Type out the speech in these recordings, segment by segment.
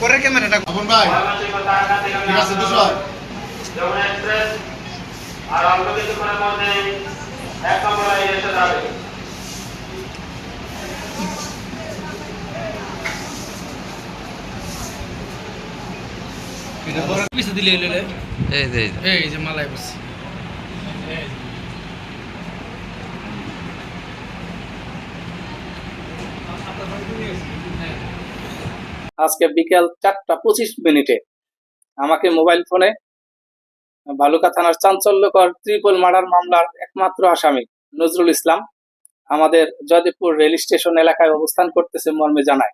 পরের ক্যামেরাটা আপন ভাই ঠিক আছে দুশো যমুনা এক্সপ্রেস আর অল্প কিছুক্ষণের মধ্যে এক নম্বর লাইনে এসে যাবে। এটা পরের পিছে দিলে এলো এই যে এই মালাই বসছে আজকে বিকেল চারটা পঁচিশ মিনিটে। আমাকে মোবাইল ফোনে বালুকা থানার চাঞ্চল্যকর ত্রিপল মার্ডার মামলার একমাত্র আসামি নজরুল ইসলাম আমাদের জয়দেবপুর রেল স্টেশন এলাকায় অবস্থান করতেছে মর্মে জানায়।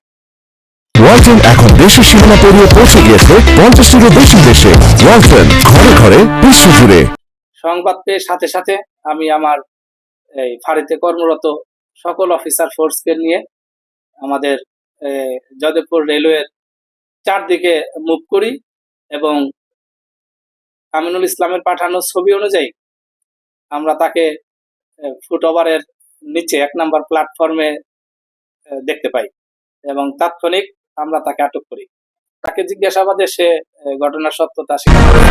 ওয়ালটন এখন দেশের সীমানা পেরিয়ে পৌঁছে গিয়েছে পঞ্চাশটিরও বেশি দেশে। ওয়ালটন ঘরে ঘরে বিশ্ব জুড়ে। সংবাদ পেয়ে সাথে সাথে আমি আমার এই ফাঁড়িতে কর্মরত সকল অফিসার ফোর্সকে নিয়ে আমাদের আহ, জয়দেবপুর রেলওয়ের চারদিকে মুভ করি এবং আমিনুল ইসলামের পাঠানো ছবি অনুযায়ী আমরা তাকে ফুটওভারের নিচে এক নম্বর প্ল্যাটফর্মে দেখতে পাই এবং তাৎক্ষণিক আমরা তাকে আটক করি তাকে জিজ্ঞাসাবাদে সে ঘটনার সত্যতা স্বীকার করে।